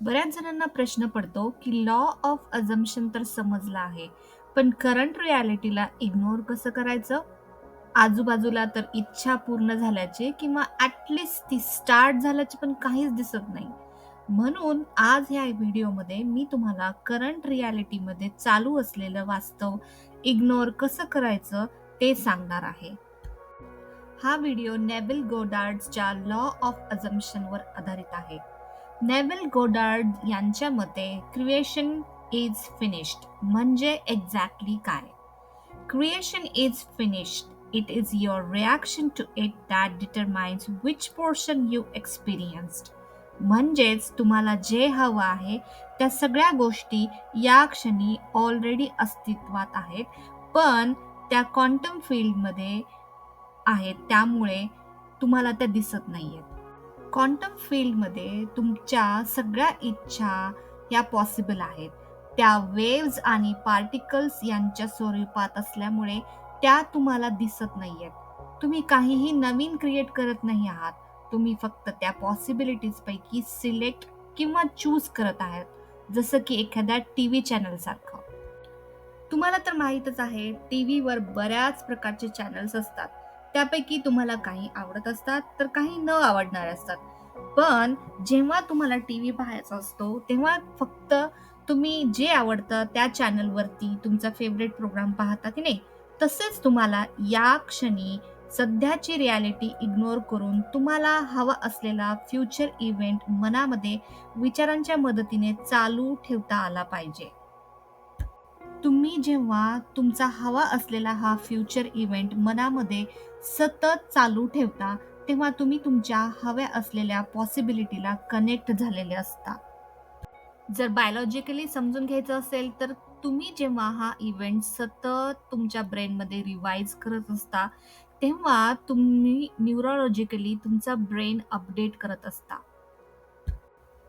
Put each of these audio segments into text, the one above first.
बऱ्याच जणांना प्रश्न पडतो की लॉ ऑफ अझम्पशन तर समजला आहे पण करंट रियालिटीला इग्नोर कसं करायचं? आजूबाजूला तर इच्छा पूर्ण झाल्याचे किंवा ॲटलिस्ट ती स्टार्ट झाल्याचे पण काहीच दिसत नाही. म्हणून आज ह्या व्हिडिओमध्ये मी तुम्हाला करंट रियालिटीमध्ये चालू असलेलं वास्तव इग्नोर कसं करायचं ते सांगणार आहे. हा व्हिडिओ नेबिल गोडार्डच्या लॉ ऑफ अझम्पशनवर आधारित आहे. नेवल गोडार्ड यांच्या मते क्रिएशन इज फिनिश्ड म्हणजे एक्झॅक्टली काय? Creation is finished it is your reaction to it that determines which portion you experienced म्हणजेच तुम्हाला जे हवं आहे त्या सगळ्या गोष्टी या क्षणी ऑलरेडी अस्तित्वात आहेत पण त्या क्वांटम फील्डमध्ये आहेत त्यामुळे तुम्हाला त्या दिसत नाही आहेत क्वांटम फील्डमध्ये तुमच्या सगळ्या इच्छा या पॉसिबल आहेत. त्या वेव्ज आणि पार्टिकल्स यांच्या स्वरूपात असल्यामुळे त्या तुम्हाला दिसत नाही आहेत तुम्ही काहीही नवीन क्रिएट करत नाही आहात. तुम्ही फक्त त्या पॉसिबिलिटीजपैकी सिलेक्ट किंवा चूज करत आहात. जसं की एखाद्या टी व्ही चॅनलसारखं तुम्हाला तर माहीतच आहे टी व्हीवर बऱ्याच प्रकारचे चॅनल्स असतात. त्यापैकी तुम्हाला काही आवडत असतात तर काही न आवडणारे असतात. पण जेव्हा तुम्हाला टी व्ही पाहायचा असतो तेव्हा फक्त तुम्ही जे आवडतं त्या चॅनलवरती तुमचा फेवरेट प्रोग्राम पाहता की नाही तसेच तुम्हाला या क्षणी सध्याची रियालिटी इग्नोर करून तुम्हाला हवा असलेला फ्युचर इव्हेंट मनामध्ये विचारांच्या मदतीने चालू ठेवता आला पाहिजे. तुम्ही जेव्हा तुमचा हवा असलेला हा फ्युचर इव्हेंट मनामध्ये सतत चालू ठेवता तेव्हा तुम्ही तुमच्या हव्या असलेल्या पॉसिबिलिटीला कनेक्ट झालेले असता. जर बायोलॉजिकली समजून घ्यायचं असेल तर तुम्ही जेव्हा हा इव्हेंट सतत तुमच्या ब्रेनमध्ये रिवाइज करत असता तेव्हा तुम्ही न्यूरोलॉजिकली तुमचा ब्रेन अपडेट करत असता.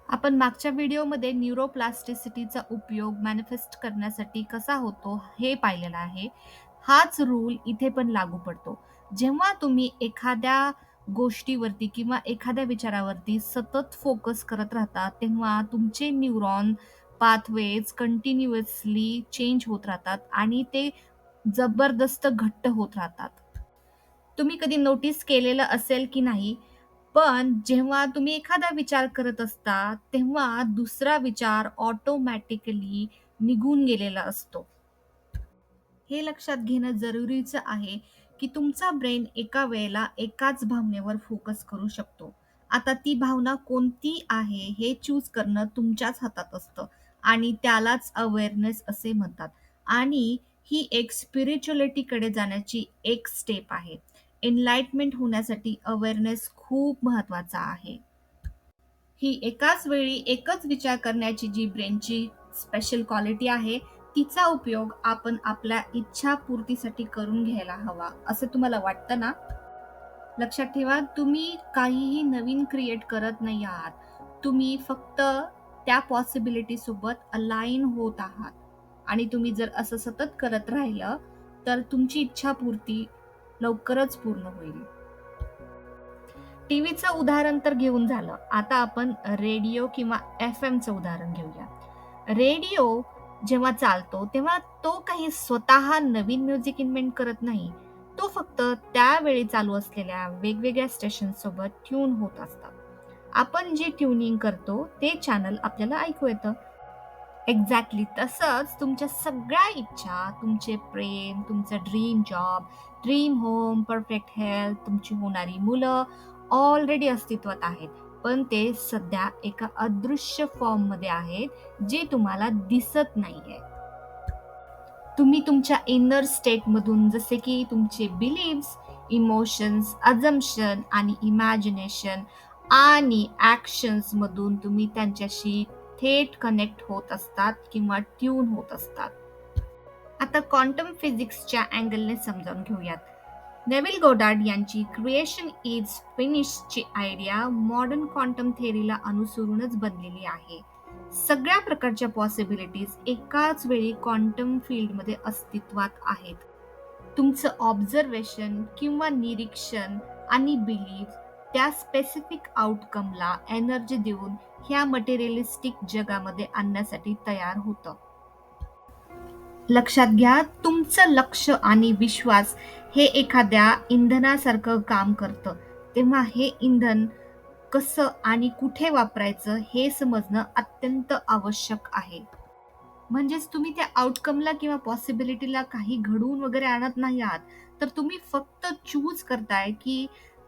आपण मागच्या व्हिडिओमध्ये न्यूरोप्लास्टिसिटीचा उपयोग मॅनिफेस्ट करण्यासाठी कसा होतो हे पाहिलेलं आहे. हाच रूल इथे पण लागू पडतो. जेव्हा तुम्ही एखाद्या गोष्टीवरती किंवा एखाद्या विचारावरती सतत फोकस करत राहता तेव्हा तुमचे न्यूरॉन पाथवेज कंटिन्युअसली चेंज होत राहतात आणि ते जबरदस्त घट्ट होत राहतात. तुम्ही कधी नोटीस केलेलं असेल की नाही पण जेव्हा तुम्ही एखादा विचार करत असता तेव्हा दुसरा विचार ऑटोमॅटिकली निघून गेलेला असतो. हे लक्षात घेणं जरुरीचं आहे की तुमचा ब्रेन एका वेळेला एकाच भावनेवर फोकस करू शकतो. आता ती भावना कोणती आहे हे चूज करणं तुमच्याच हातात असतं आणि त्यालाच अवेअरनेस असे म्हणतात. आणि ही एक स्पिरिच्युअलिटीकडे जाण्याची एक स्टेप आहे. एनलाइटमेंट होण्यासाठी अवेअरनेस खूप महत्त्वाचा आहे. ही एकाच वेळी एकच विचार करण्याची जी ब्रेनची स्पेशल क्वालिटी आहे तिचा उपयोग आपण आपल्या इच्छा पूर्तीसाठी करून घ्यायला हवा असं तुम्हाला वाटतं ना? लक्षात ठेवा तुम्ही काहीही नवीन क्रिएट करत नाही आहात. तुम्ही फक्त त्या पॉसिबिलिटी सोबत अलाईन होत आहात. आणि तुम्ही जर असं सतत करत राहिलं तर तुमची इच्छापूर्ती लवकरच पूर्ण होईल. टीव्हीचं उदाहरण तर घेऊन झालं. आता आपण रेडिओ किंवा एफ एमचं उदाहरण घेऊया. रेडिओ जेव्हा चालतो तेव्हा तो काही स्वतः नवीन म्युझिक इन्व्हेंट करत नाही. तो फक्त त्यावेळी चालू असलेल्या वेगवेगळ्या स्टेशन सोबत ट्यून होत असतात. आपण जे ट्युनिंग करतो ते चॅनल आपल्याला ऐकू येतं. एक्झॅक्टली तसंच तुमच्या सगळ्या इच्छा तुमचे प्रेम तुमचं dream job dream home perfect health तुमची होणारी मुलं ऑलरेडी अस्तित्वात आहेत. पण ते सध्या एका अदृश्य फॉर्ममध्ये आहेत जे तुम्हाला दिसत नाहीये. तुम्ही तुमच्या इनर स्टेटमधून जसे की तुमचे बिलीव्स इमोशन्स अजम्पशन आणि इमॅजिनेशन आणि ॲक्शन्स मधून तुम्ही त्यांच्याशी थेट कनेक्ट होत असतात किंवा ट्यून होत असतात. आता क्वांटम फिजिक्सच्या अँगलने समजावून घेऊयात. नेविल गोडार्ड यांची क्रिएशन इज फिनिशची आयडिया मॉडर्न क्वांटम थेअरीला अनुसरूनच बनलेली आहे. सगळ्या प्रकारच्या पॉसिबिलिटीज एकाच वेळी क्वांटम फील्डमध्ये अस्तित्वात आहेत. तुमचं ऑब्झर्वेशन किंवा निरीक्षण आणि बिलीफ त्या स्पेसिफिक आउटकमला एनर्जी देऊन ह्या मटेरियलिस्टिक जगामध्ये आणण्यासाठी तयार होतं. लक्षात घ्या तुमचं लक्ष आणि विश्वास हे एखाद्या इंधनासारखं काम करतं. तेव्हा हे इंधन कसं आणि कुठे वापरायचं हे समजणं अत्यंत आवश्यक आहे. म्हणजेच तुम्ही त्या आउटकमला किंवा पॉसिबिलिटीला काही घडवून वगैरे आणत नाही आहात तर तुम्ही फक्त चूज करताय की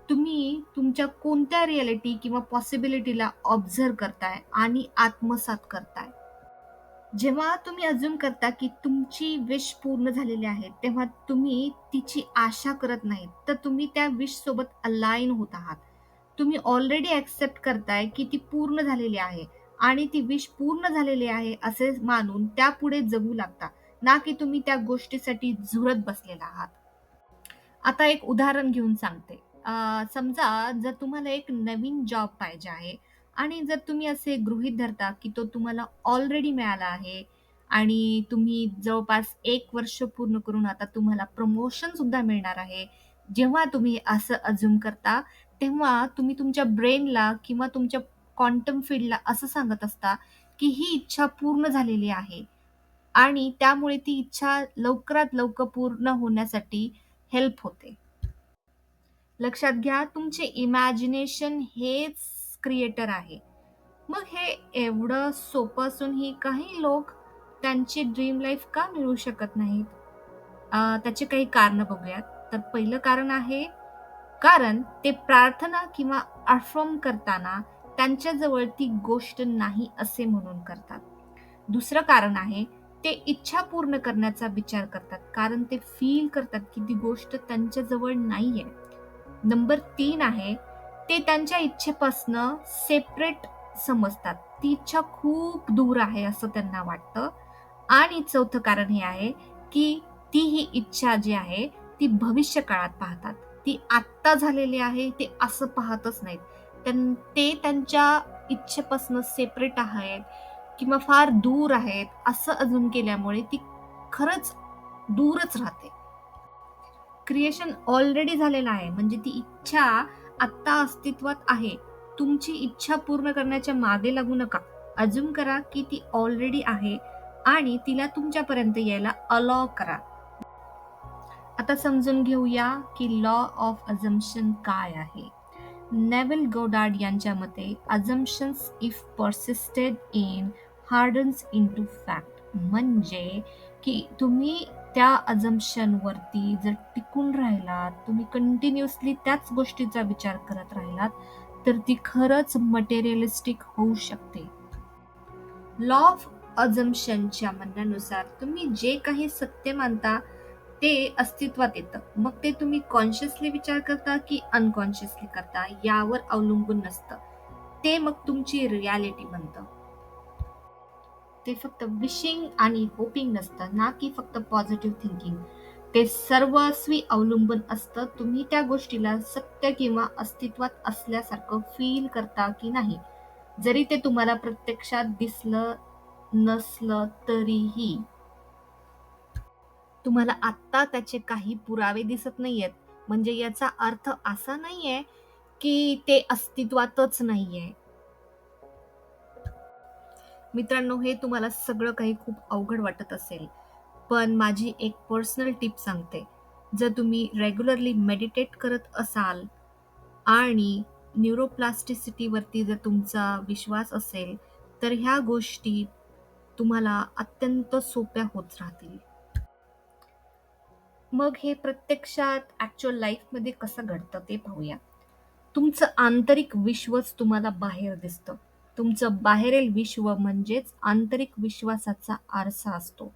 तुम्ही तुमच्या कोणत्या रियालिटी किंवा पॉसिबिलिटीला ऑब्झर्व करताय आणि आत्मसात करताय. जेव्हा तुम्ही अज्युम करता की तुमची विश पूर्ण झालेली आहे तेव्हा तुम्ही तिची आशा करत नाहीत तर तुम्ही त्या विश सोबत अलाईन होत आहात. तुम्ही ऑलरेडी ऍक्सेप्ट करताय की ती पूर्ण झालेली आहे आणि ती विश पूर्ण झालेली आहे असे मानून त्यापुढे जगू लागता ना की तुम्ही त्या गोष्टीसाठी झुरत बसलेला आहात. आता एक उदाहरण घेऊन सांगते. समजा जर तुम्हाला एक नवीन जॉब पाहिजे आहे आणि जर तुम्ही असे गृहीत धरता की तो तुम्हाला ऑलरेडी मिळाला आहे आणि तुम्ही जवळपास एक वर्ष पूर्ण करून आता तुम्हाला प्रमोशन सुद्धा मिळणार आहे जेव्हा तुम्ही असं अज्युम करता तेव्हा तुम्ही तुमच्या ब्रेनला किंवा तुमच्या क्वांटम फील्डला असं सांगत असता की ही इच्छा पूर्ण झालेली आहे आणि त्यामुळे ती इच्छा लवकरात लवकर पूर्ण होण्यासाठी हेल्प होते. लक्षात घ्या तुमचे इमॅजिनेशन हेच क्रिएटर आहे. मग हे एवढं सोपं असूनही काही लोक त्यांची ड्रीम लाईफ का मिळू शकत नाहीत? त्याचे काही कारणं बघूयात. तर पहिलं कारण आहे कारण ते प्रार्थना किंवा अफर्म करताना त्यांच्याजवळ ती गोष्ट नाही असे म्हणून करतात. दुसरं कारण आहे ते इच्छा पूर्ण करण्याचा विचार करतात. कारण ते फील करतात की ती गोष्ट त्यांच्याजवळ नाही आहे नंबर तीन आहे ते त्यांच्या इच्छेपासनं सेपरेट समजतात. ती इच्छा खूप दूर आहे असं त्यांना वाटतं. आणि चौथं कारण हे आहे की ती ही इच्छा जी आहे ती भविष्य काळात पाहतात. ती आत्ता झालेली आहे ते असं पाहतच नाहीत. त्यां- ते त्यांच्या इच्छेपासून सेपरेट आहेत किंवा फार दूर आहेत असं अजून केल्यामुळे ती खरंच दूरच राहते. क्रिएशन ऑलरेडी झालेलं आहे. म्हणजे ती इच्छा आत्ता अस्तित्वात आहे. तुमची इच्छा पूर्ण करण्याच्या मागे लागू नका. अजून करा की ती ऑलरेडी आहे आणि तिला तुमच्यापर्यंत यायला अलॉ करा. आता समजून घेऊया की लॉ ऑफ अझम्पशन काय आहे. नेव्हल गोडार्ड यांच्या मते assumptions if persisted in hardens into fact म्हणजे की तुम्ही त्या अजम्पशनवरती जर टिकून राहिलात तुम्ही कंटिन्युअसली त्याच गोष्टीचा विचार करत राहिलात तर ती खरंच मटेरियलिस्टिक होऊ शकते. लॉ ऑफ अजम्पशनच्या म्हणण्यानुसार तुम्ही जे काही सत्य मानता ते अस्तित्वात येतं. मग ते तुम्ही कॉन्शियसली विचार करता की अनकॉन्शियसली करता यावर अवलंबून नसतं. ते मग तुमची रियालिटी बनतं. ते फक्त विशिंग आणि होपिंग नसतं ना की फक्त पॉझिटिव्ह थिंकिंग ते सर्वस्वी अवलंबून असतं. तुम्ही त्या गोष्टीला सत्य किंवा अस्तित्वात असल्यासारखं फील करता की नाही. जरी ते तुम्हाला प्रत्यक्षात दिसलं नसलं तरीही. तुम्हाला आत्ता त्याचे काही पुरावे दिसत नाहीयेत. म्हणजे याचा अर्थ असा नाहीये की ते अस्तित्वातच नाहीये. मित्रांनो हे तुम्हाला सगळं काही खूप अवघड वाटत असेल पण माझी एक पर्सनल टिप सांगते. जर तुम्ही रेग्युलरली मेडिटेट करत असाल आणि न्यूरोप्लास्टिसिटीवरती जर तुमचा विश्वास असेल तर ह्या गोष्टी तुम्हाला अत्यंत सोप्या होत राहतील. मग हे प्रत्यक्षात ॲक्च्युअल लाईफमध्ये कसं घडतं ते पाहूया. तुमचं आंतरिक विश्वच तुम्हाला बाहेर दिसतं. तुमचं बाहेरील विश्व म्हणजेच आंतरिक विश्वासाचा आरसा असतो.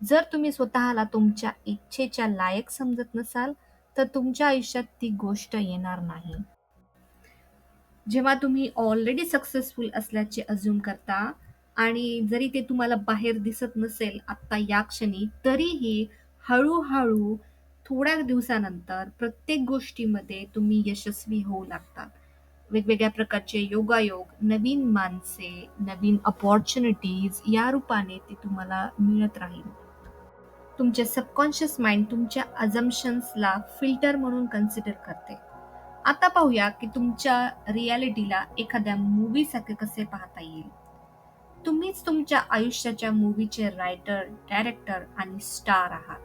जर तुम्ही स्वतःला तुमच्या इच्छेच्या लायक समजत नसाल तर तुमच्या आयुष्यात ती गोष्ट येणार नाही. जेव्हा तुम्ही ऑलरेडी सक्सेसफुल असल्याचे अज्युम करता आणि जरी ते तुम्हाला बाहेर दिसत नसेल आत्ता या क्षणी तरीही हळूहळू थोड्या दिवसानंतर प्रत्येक गोष्टीमध्ये तुम्ही यशस्वी होऊ लागतात. वेगवेगळ्या प्रकारचे योगायोग नवीन माणसे नवीन अपॉर्च्युनिटीज या रूपाने ते तुम्हाला मिळत राहील तुमचे सबकॉन्शियस माइंड तुमच्या अजम्पशन्सला फिल्टर म्हणून कन्सिडर करते आता पाहूया की तुमच्या रियालिटीला एखाद्या मूव्हीसारखे कसे पाहता येईल. तुम्हीच तुमच्या आयुष्याच्या मूव्हीचे रायटर, डायरेक्टर आणि स्टार आहात.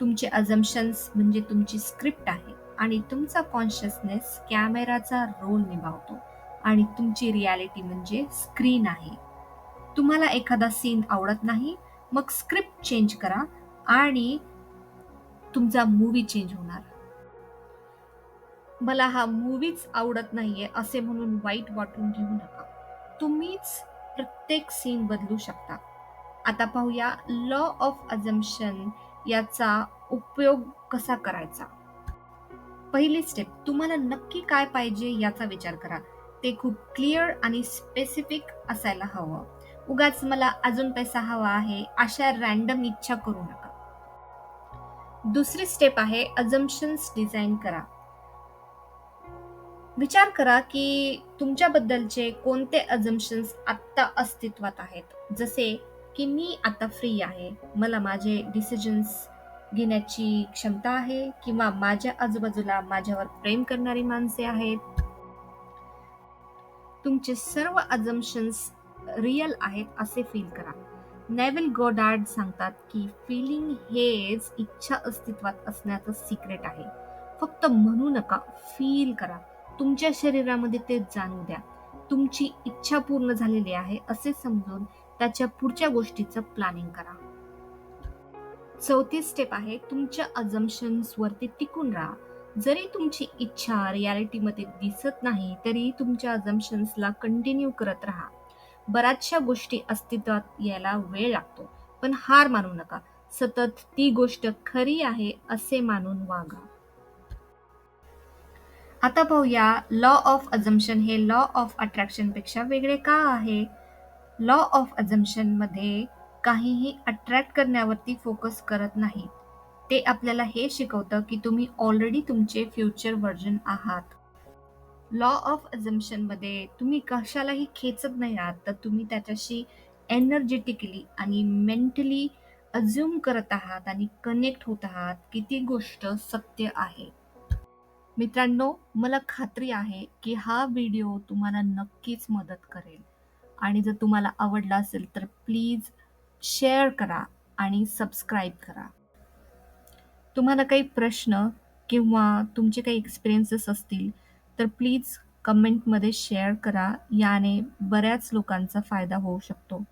तुमचे अझम्पशन्स म्हणजे तुमची स्क्रिप्ट आहे आणि तुमचा कॉन्शियसनेस कॅमेराचा रोल निभावतो आणि तुमची रियालिटी म्हणजे स्क्रीन आहे. तुम्हाला एखादा सीन आवडत नाही, मग स्क्रिप्ट चेंज करा आणि तुमचा मूव्ही चेंज होणार. मला हा मूव्हीच आवडत नाहीये असे म्हणून वाईट वाटून घेऊ नका. तुम्हीच प्रत्येक सीन बदलू शकता. आता पाहूया लॉ ऑफ अजम्पशन याचा उपयोग कसा करायचा. पहिली स्टेप तुम्हाला नक्की काय पाहिजे याचा विचार करा. ते खूप क्लिअर आणि स्पेसिफिक असायला हवं. उगाच मला अजून पैसा हवा आहे अशा रॅन्डम इच्छा करू नका. दुसरी स्टेप आहे अझम्पशन्स डिझाईन करा. विचार करा की तुमच्याबद्दलचे कोणते अझम्पशन्स आत्ता अस्तित्वात आहेत. जसे की मी आता फ्री आहे. मला माझे डिसिजन्स घेण्याची क्षमता आहे किंवा माझ्या आजूबाजूला माझ्यावर प्रेम करणारी माणसे आहेत. तुमचे सर्व अझम्पशन्स रिअल आहेत असे फील करा. नेव्हिल गोडार्ड सांगतात की फीलिंग हेच इच्छा अस्तित्वात असण्याचं सिक्रेट आहे. फक्त म्हणू नका, फील करा. तुमच्या शरीरामध्ये ते जाणू द्या. तुमची इच्छा पूर्ण झालेली आहे असे समजून त्याच्या पुढच्या गोष्टीचं प्लॅनिंग करा. चौथी स्टेप आहे तुमच्या अजम्पन्सवरती टिकून राहा. जरी तुमची इच्छा रियालिटीमध्ये दिसत नाही तरी तुमच्या अजम्पन्सला कंटिन्यू करत राहा. बऱ्याचशा गोष्टी अस्तित्वात यायला वेळ लागतो, पण हार मानू नका. सतत ती गोष्ट खरी आहे असे मानून वागा. आता पाहूया लॉ ऑफ अजम्पन हे लॉ ऑफ अट्रॅक्शनपेक्षा वेगळे का आहे? लॉ ऑफ अझम्पशनमध्ये काहीही अट्रॅक्ट करण्यावरती फोकस करत नाही. ते आपल्याला हे शिकवतं की तुम्ही ऑलरेडी तुमचे फ्युचर व्हर्जन आहात. लॉ ऑफ अझम्पशनमध्ये तुम्ही कशालाही खेचत नाही आहात, तर तुम्ही त्याच्याशी एनर्जेटिकली आणि मेंटली अझ्युम करत आहात आणि कनेक्ट होत आहात की ती गोष्ट सत्य आहे. मित्रांनो, मला खात्री आहे की हा व्हिडिओ तुम्हाला नक्कीच मदत करेल आणि जर तुम्हाला आवडला असेल तर प्लीज शेअर करा आणि सबस्क्राईब करा. तुम्हाला काही प्रश्न किंवा तुमचे काही एक्सपिरियन्सेस असतील तर प्लीज कमेंटमध्ये शेअर करा. याने बऱ्याच लोकांचा फायदा होऊ शकतो.